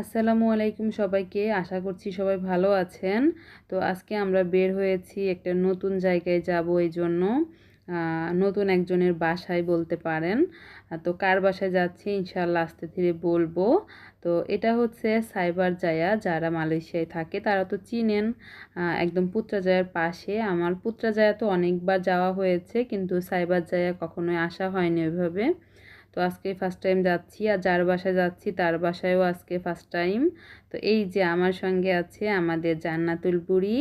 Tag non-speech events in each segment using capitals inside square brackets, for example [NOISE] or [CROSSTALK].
আসসালামু আলাইকুম সবাইকে। আশা করছি সবাই ভালো আছেন। তো আজকে আমরা বের হয়েছি একটা নতুন জায়গায় যাব এই জন্য নতুন একজনের বাসায় বলতে পারেন। তো কার বাসায় যাচ্ছি ইনশাল্লাহ আস্তে ধীরে বলব। তো এটা হচ্ছে সাইবার জায়া যারা মালয়েশিয়ায় থাকে, তারা তো চিনেন। একদম পুত্রাজায়ার পাশে। আমার পুত্রাজায়া তো অনেকবার যাওয়া হয়েছে, কিন্তু সাইবার জায়া কখনোই আসা হয়নি ওইভাবে। তো আজকে ফার্স্ট টাইম যাচ্ছি আর যার বাসায় যাচ্ছি তার বাসায়ও আজকে ফার্স্ট টাইম তো এই যে আমার সঙ্গে আছে আমাদের জান্নাতুল বুড়ি।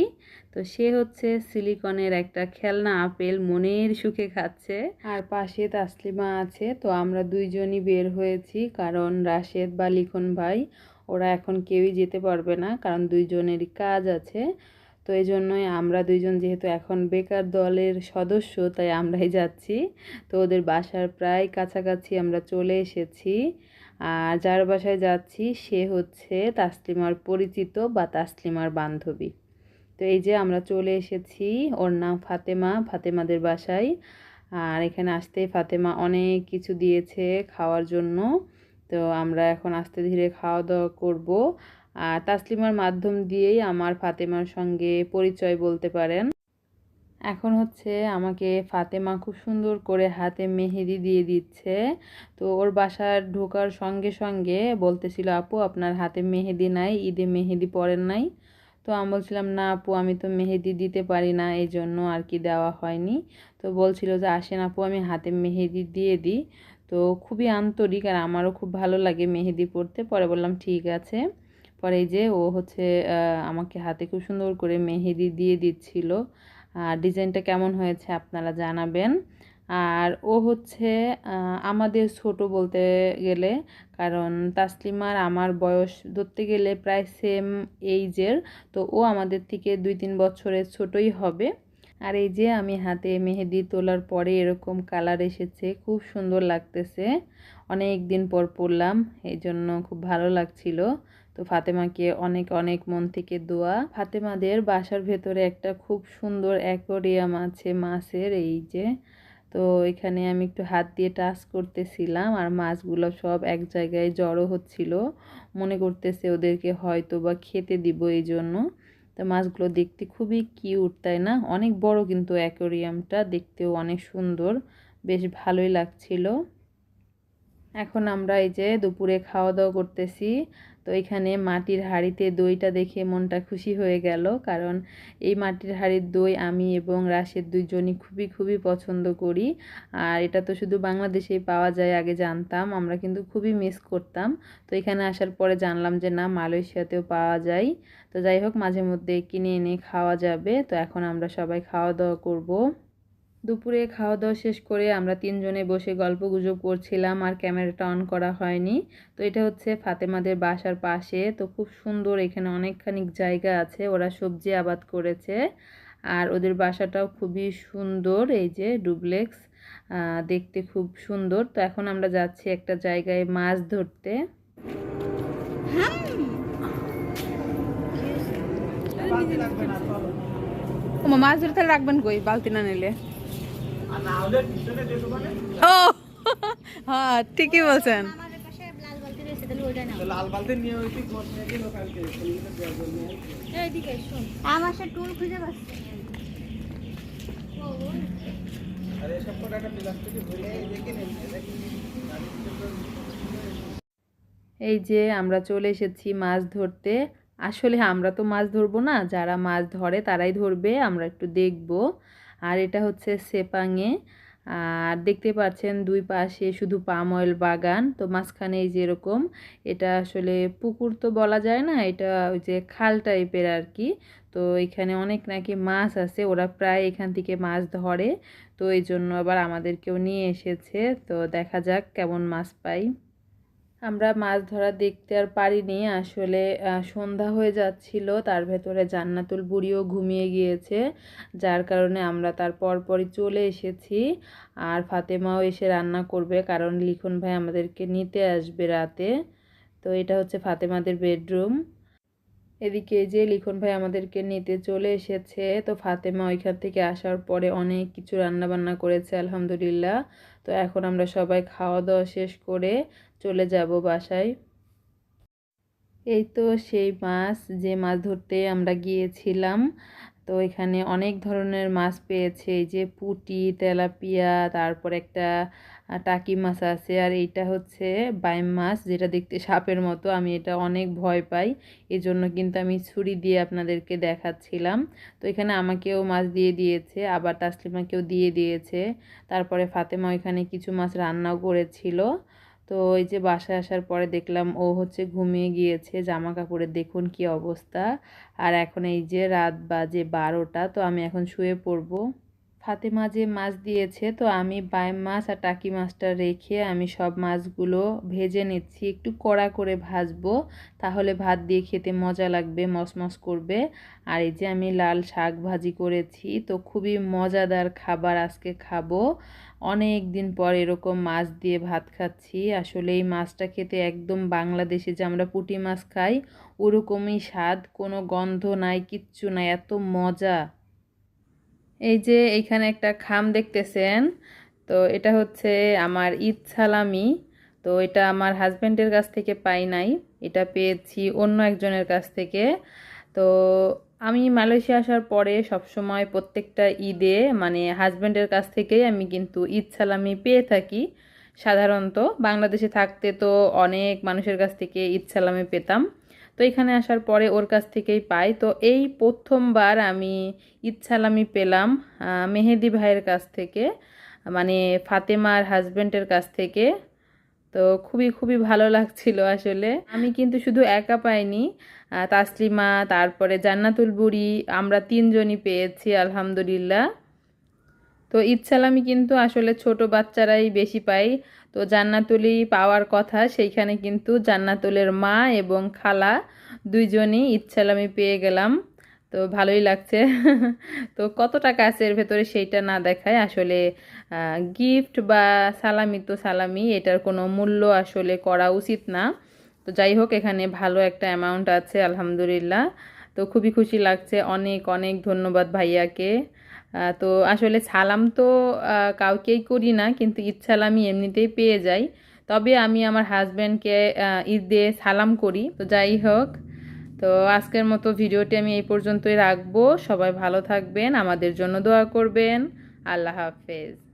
তো সে হচ্ছে সিলিকনের একটা খেলনা, আপেল মনের সুখে খাচ্ছে। আর পাশে তাসলিমা আছে, তো আমরা দুইজনই বের হয়েছি কারণ রাশেদ বা লিখন ভাই, ওরা এখন কেউই যেতে পারবে না কারণ দুইজনেরই কাজ আছে। তো এই জন্যই আমরা দুইজন যেহেতু এখন বেকার দলের সদস্য, তাই আমরাই যাচ্ছি। তো ওদের বাসার প্রায় কাছাকাছি আমরা চলে এসেছি। আর যার বাসায় যাচ্ছি, সে হচ্ছে তাসলিমার পরিচিত বা তাসলিমার বান্ধবী। তো এই যে আমরা চলে এসেছি, ওর নাম ফাতেমা, ফাতেমাদের বাসায়। আর এখানে আসতেই ফাতেমা অনেক কিছু দিয়েছে খাওয়ার জন্য। তো আমরা এখন আস্তে ধীরে খাওয়া দাওয়া করব। আর তাসলিমার মাধ্যম দিয়েই আমার ফাতেমার সঙ্গে পরিচয় বলতে পারেন। এখন হচ্ছে আমাকে ফাতেমা খুব সুন্দর করে হাতে মেহেদি দিয়ে দিচ্ছে। তো ওর বাসার ঢোকার সঙ্গে সঙ্গে বলতেছিল, আপু, আপনার হাতে মেহেদি নাই, ঈদে মেহেদি পরেন নাই। তো আমি বলছিলাম, না আপু, আমি তো মেহেদি দিতে পারি না, এই জন্য আর কি দেওয়া হয়নি। তো বলছিল যে, আসেন আপু, আমি হাতে মেহেদি দিয়ে দিই। তো খুবই আন্তরিক আর আমারও খুব ভালো লাগে মেহেদি পরতে। পরে বললাম, ঠিক আছে। পরে যে ও হচ্ছে আমাকে হাতে খুব সুন্দর করে মেহেদি দিয়ে দিচ্ছিল। আর ডিজাইনটা কেমন হয়েছে আপনারা জানাবেন। আর ও হচ্ছে আমাদের ছোট বলতে গেলে, কারণ তাসলিমার আমার বয়স ধরতে গেলে প্রায় সেম এইজের তো ও আমাদের থেকে দুই তিন বছরের ছোটই হবে। আর এই যে আমি হাতে মেহেদি তোলার পরে এরকম কালার এসেছে, খুব সুন্দর লাগতেছে। অনেক দিন পর পরলাম এই জন্য খুব ভালো লাগছিল। তো ফাতেমাকে অনেক অনেক মন থেকে দোয়া। ফাতেমাদের বাসার ভেতরে একটা খুব সুন্দর অ্যাকোরিয়াম আছে মাছের, এই যে। তো এখানে আমি একটু হাত দিয়ে টাচ করতেছিলাম আর মাছগুলো সব এক জায়গায় জড়ো হচ্ছিল। মনে করতেছে ওদেরকে হয়তো বা খেতে দিব এই জন্য তো মাছগুলো দেখতে খুবই কিউট, তাই না? অনেক বড় কিন্তু অ্যাকোরিয়ামটা দেখতেও অনেক সুন্দর। বেশ ভালোই লাগছিল। এখন আমরা এই যে দুপুরে খাওয়া দাওয়া করতেছি। তো এখানে মাটির হাঁড়িতে দইটা দেখে মনটা খুশি হয়ে গেল। কারণ এই মাটির হাড়ির দই আমি এবং রাশেদ দুইজনই খুবই খুবই পছন্দ করি। আর এটা তো শুধু বাংলাদেশেই পাওয়া যায়, আগে জানতাম। আমরা কিন্তু খুবই মিস করতাম। তো এখানে আসার পরে জানলাম যে না, মালয়েশিয়াতেও পাওয়া যায়। তো যাই হোক, মাঝে মধ্যে কিনে এনে খাওয়া যাবে। তো এখন আমরা সবাই খাওয়া দাওয়া করব। দুপুরে খাওয়া দাওয়া শেষ করে আমরা তিনজনে বসে গল্প গুজব করছিলাম আর ক্যামেরাটা অন করা হয়নি। তো এটা হচ্ছে ফাতেমাদের বাসার পাশে। তো খুব সুন্দর এখানে অনেকখানি জায়গা আছে। ওরা সবজি আবাদ করেছে আর ওদের বাসাটাও খুবই সুন্দর। এই যে ডুপ্লেক্স আহ, দেখতে খুব সুন্দর। তো এখন আমরা যাচ্ছি একটা জায়গায় মাছ ধরতে। মাছ ধরতে রাখবেন কই? বালতি না নিলে। ও হ্যাঁ ঠিকই বলছেন। এই যে আমরা চলে এসেছি মাছ ধরতে। আসলে আমরা তো মাছ ধরবো না যারা মাছ ধরে তারাই ধরবে আমরা একটু দেখব। আর এটা হচ্ছে সেপাঙে আর দেখতে পাচ্ছেন দুই পাশে শুধু পাম অয়েল বাগান। তো মাঝখানে এই যে এরকম, এটা আসলে পুকুর তো বলা যায় না, এটা ওই যে খাল টাইপের আর কি। তো এখানে অনেক নাকি মাছ আছে, ওরা প্রায় এখান থেকে মাছ ধরে। তো এই জন্য আবার আমাদেরকেও নিয়ে এসেছে। তো দেখা যাক কেমন মাছ পাই। আমরা মাছ ধরা দেখতে আর পারিনি। আসলে সন্ধ্যা হয়ে যাচ্ছিল, তার ভেতরে জান্নাতুল বুড়িও ঘুমিয়ে গিয়েছে, যার কারণে আমরা তার পরপরই চলে এসেছি আর ফাতেমাও এসে রান্না করবে, কারণ লিখন ভাই আমাদেরকে নিতে আসবে রাতে। তো এটা হচ্ছে ফাতেমাদের বেডরুম। এদিকে যে লিখন ভাই আমাদেরকে নিতে চলে এসেছে, তো ফাতেমা ওইখান থেকে আসার পরে অনেক কিছু রান্না বান্না করেছে, আলহামদুলিল্লাহ। তো এখন আমরা সবাই খাওয়া দাওয়া শেষ করে চলে যাব বাসায়। এই তো সেই মাছ, যে মাছ ধরতে আমরা গিয়েছিলাম তো এখানে অনেক ধরনের মাছ পেয়েছে। এই যে পুঁটি, তেলাপিয়া, তারপর একটা টাকি মাছ আছে। আর এইটা হচ্ছে বাইম মাছ, যেটা দেখতে সাপের মতো। আমি এটা অনেক ভয় পাই। এই জন্য কিন্তু আমি ছুরি দিয়ে আপনাদেরকে দেখাচ্ছিলাম। তো এখানে আমাকেও মাছ দিয়ে দিয়েছে, আবার তাসলিমাকেও দিয়ে দিয়েছে। তারপরে ফাতেমা এখানে কিছু মাছ রান্নাও করেছিল। তো এই যে বাসায় আসার পরে দেখলাম ও হচ্ছে ঘুমিয়ে গিয়েছে জামা কাপড়ের দেখুন কি অবস্থা। আর এখন এই যে রাত বাজে বারোটা, তো আমি এখন শুয়ে পড়ব। ফাতেমা যে মাছ দিয়েছে, তো আমি বাইম মাছ আর টাকি মাছটা রেখে আমি সব মাছগুলো ভেজে নিচ্ছি। একটু কড়া করে ভাজবো, তাহলে ভাত দিয়ে খেতে মজা লাগবে মসমস করবে। আর এই যে আমি লাল শাক ভাজি করেছি, তো খুবই মজাদার খাবার আজকে খাব। অনেক দিন পর এরকম মাছ দিয়ে ভাত খাচ্ছি। আসলে এই মাছটা খেতে একদম বাংলাদেশে যে আমরা পুঁটি মাছ খাই, ওরকমই স্বাদ, কোনো গন্ধ নাই, কিচ্ছু নাই, এত মজা। এই যে এইখানে একটা খাম দেখতেছেন, তো এটা হচ্ছে আমার ঈদ সালামি। তো এটা আমার হাজব্যান্ডের কাছ থেকে পাই নাই, এটা পেয়েছি অন্য একজনের কাছ থেকে। তো আমি মালয়েশিয়া আসার পরে সবসময় প্রত্যেকটা ঈদে মানে হাজব্যান্ডের কাছ থেকেই আমি কিন্তু ঈদ সালামি পেয়ে থাকি। সাধারণত বাংলাদেশে থাকতে তো অনেক মানুষের কাছ থেকে ঈদ সালামি পেতাম। তো এখানে আসার পরে ওর কাছ থেকেই পাই। তো এই প্রথমবার আমি সালামি পেলাম মেহেদি ভাইয়ের কাছ থেকে মানে ফাতেমার হাজব্যান্ডের কাছ থেকে। তো খুবই খুবই ভালো লাগছিল আসলে। আমি কিন্তু শুধু একা পাইনি তাসলিমা, তারপরে জান্নাতুল বুড়ি, আমরা তিনজনই পেয়েছি, আলহামদুলিল্লাহ। তো সালামি কিন্তু আসলে ছোট বাচ্চারাই বেশি পাই তো জান্নাতুলি পাওয়ার কথা, সেইখানে কিন্তু জান্নাতুলের মা এবং খালা দুইজনই সালামি পেয়ে গেলাম। তো ভালোই লাগছে। [LAUGHS] তো কত টাকা আছে এর ভেতরে সেইটা না দেখায়। আসলে গিফট বা সালামি তো সালামি, এটার কোনো মূল্য আসলে করা উচিত না। তো যাই হোক, এখানে ভালো একটা অ্যামাউন্ট আছে, আলহামদুলিল্লাহ। তো খুবই খুশি লাগছে। অনেক অনেক ধন্যবাদ ভাইয়াকে। তো আসলে সালাম তো কাউকেই করি না, কিন্তু ঈদ সালামি এমনিতেই পেয়ে যাই। তবে আমি আমার হাজব্যান্ডকে ঈদ ঈদে সালাম করি। তো যাই হোক, তো আজকের মতো ভিডিওটি আমি এই পর্যন্তই রাখব। সবাই ভালো থাকবেন, আমাদের জন্য দোয়া করবেন। আল্লাহ হাফেজ।